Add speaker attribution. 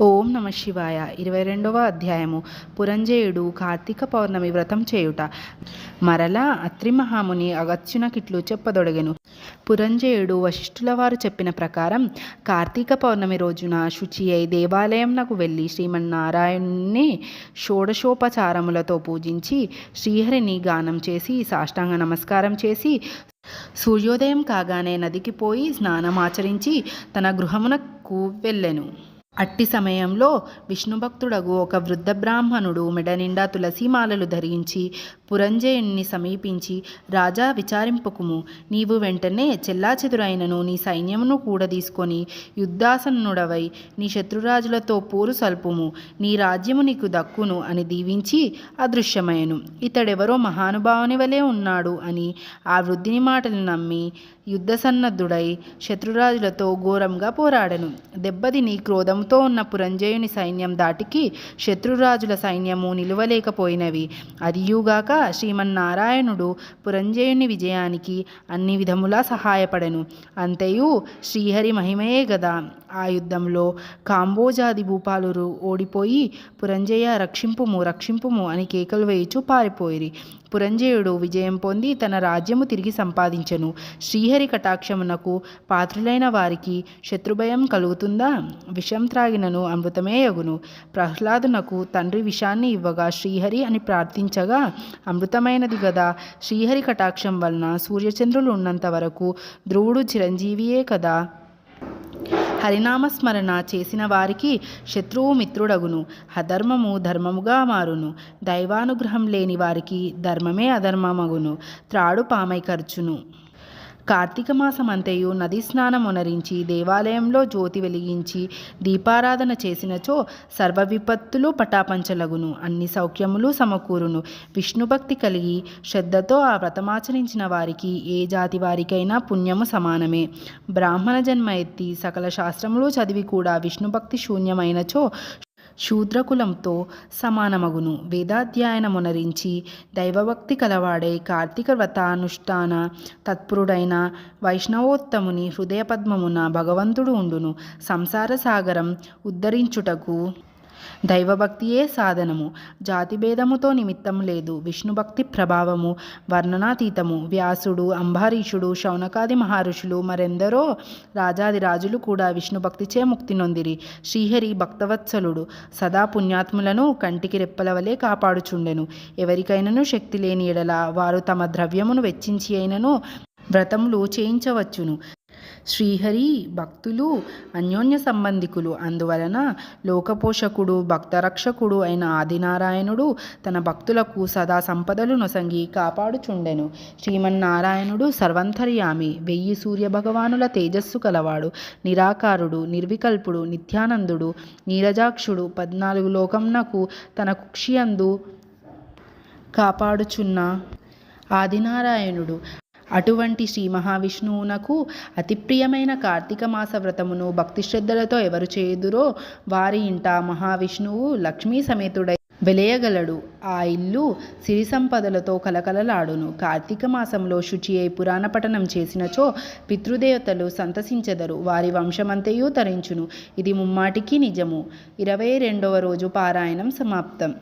Speaker 1: ఓం నమ శివాయ. ఇరవై రెండవ అధ్యాయము. పురంజేయుడు కార్తీక పౌర్ణమి వ్రతం చేయుట. మరలా అత్రి మహాముని అగత్యునకిట్లు చెప్పదొడగెను. పురంజేయుడు వశిష్ఠుల వారు చెప్పిన ప్రకారం కార్తీక పౌర్ణమి రోజున శుచి అయి దేవాలయంనకు వెళ్ళి శ్రీమన్నారాయణుని షోడశోపచారములతో పూజించి శ్రీహరిని గానం చేసి సాష్టాంగ నమస్కారం చేసి సూర్యోదయం కాగానే నదికి పోయి స్నానమాచరించి తన గృహమునకు వెళ్ళెను. అట్టి సమయంలో విష్ణుభక్తుడగు ఒక వృద్ధ బ్రాహ్మణుడు మెడనిండా తులసీమాలలు ధరించి పురంజయుణ్ణి సమీపించి రాజా విచారింపుకుము. నీవు వెంటనే చెల్లాచెదురైనను నీ సైన్యమును కూడా తీసుకొని యుద్ధాసనుడవై నీ శత్రురాజులతో పోరు సల్పుము. నీ రాజ్యము నీకు దక్కును అని దీవించి అదృశ్యమయను ఇతడెవరో మహానుభావుని వలె ఉన్నాడు అని ఆ వృద్ధిని మాటలు నమ్మి యుద్ధసన్నద్ధుడై శత్రురాజులతో ఘోరంగా పోరాడెను. దెబ్బతిని క్రోధంతో ఉన్న పురంజయుని సైన్యం దాటికి శత్రురాజుల సైన్యము నిలువలేకపోయినవి. అదియుగాక శ్రీమన్నారాయణుడు పురంజయుని విజయానికి అన్ని విధములా సహాయపడెను. అంతయు శ్రీహరి మహిమయే గదా. ఆ యుద్ధంలో కాంబోజాది భూపాలురు ఓడిపోయి పురంజయ రక్షింపుము రక్షింపుము అని కేకలు వేయిచు పారిపోయిరి. పురంజయుడు విజయం పొంది తన రాజ్యము తిరిగి సంపాదించెను. శ్రీహరి శ్రీహరి కటాక్షమునకు పాత్రులైన వారికి శత్రుభయం కలుగుతుందా? విషం త్రాగినను అమృతమే యగును ప్రహ్లాదునకు తండ్రి విషాన్ని ఇవ్వగా శ్రీహరి అని ప్రార్థించగా అమృతమైనది కదా శ్రీహరి కటాక్షం వలన సూర్యచంద్రులు ఉన్నంత వరకు ధ్రువుడు చిరంజీవియే కదా! హరినామస్మరణ చేసిన వారికి శత్రువు మిత్రుడగును. అధర్మము ధర్మముగా మారును. దైవానుగ్రహం లేని వారికి ధర్మమే అధర్మమగును. త్రాడు పామై ఖర్చును. కార్తీక మాసమంతయు నది స్నానమునరించి దేవాలయంలో జ్యోతి వెలిగించి దీపారాధన చేసినచో సర్వ విపత్తులు పటాపంచలగును. అన్ని సౌఖ్యములు సమకూరును. విష్ణుభక్తి కలిగి శ్రద్ధతో ఆ వ్రతమాచరించిన వారికి ఏ జాతి వారికైనా పుణ్యము సమానమే. బ్రాహ్మణ జన్మ ఎత్తి సకల శాస్త్రములు చదివి కూడా విష్ణుభక్తి శూన్యమైనచో శూద్రకులంతో సమానమగును. వేదాధ్యయనమునరించి దైవభక్తి కలవాడే కార్తీక వ్రతానుష్ఠాన తత్పరుడైన వైష్ణవోత్తముని హృదయపద్మమున భగవంతుడు ఉండును. సంసార సాగరం ఉద్ధరించుటకు దైవభక్తియే సాధనము. జాతిభేదముతో నిమిత్తం లేదు. విష్ణుభక్తి ప్రభావము. వర్ణనాతీతము. వ్యాసుడు అంబారీషుడు శౌనకాది మహర్షులు మరెందరో రాజాది రాజులు కూడా విష్ణుభక్తిచే ముక్తి నొందిరి. శ్రీహరి భక్తవత్సలుడు. సదా పుణ్యాత్ములను కంటికి రెప్పల వలె కాపాడుచుండెను. ఎవరికైనను శక్తి లేని ఎడల వారు తమ ద్రవ్యమును వెచ్చించి అయినను వ్రతములు చేయించవచ్చును. శ్రీహరి భక్తులు అన్యోన్య సంబంధికులు. అందువలన లోకపోషకుడు భక్తరక్షకుడు అయిన ఆదినారాయణుడు తన భక్తులకు సదా సంపదలు నొసంగి కాపాడుచుండెను. శ్రీమన్నారాయణుడు సర్వంతర్యామి వెయ్యి సూర్య భగవానుల తేజస్సు కలవాడు నిరాకారుడు నిర్వికల్పుడు నిత్యానందుడు నీరజాక్షుడు పద్నాలుగు లోకంనకు తన కుక్షియందు కాపాడుచున్న ఆదినారాయణుడు. అటువంటి శ్రీ మహావిష్ణువునకు అతి ప్రియమైన కార్తీక మాస వ్రతమును భక్తి శ్రద్ధలతో ఎవరు చేయుదురో వారి ఇంట మహావిష్ణువు లక్ష్మీ సమేతుడై వెలయగలడు. ఆ ఇల్లు సిరి సంపదలతో కలకలలాడును. కార్తీక మాసంలో శుచి అయి పురాణ పఠనం చేసినచో పితృదేవతలు సంతసించెదరు. వారి వంశమంతయు తరించును. ఇది ముమ్మాటికి నిజము. ఇరవై రెండవ రోజు పారాయణం సమాప్తం.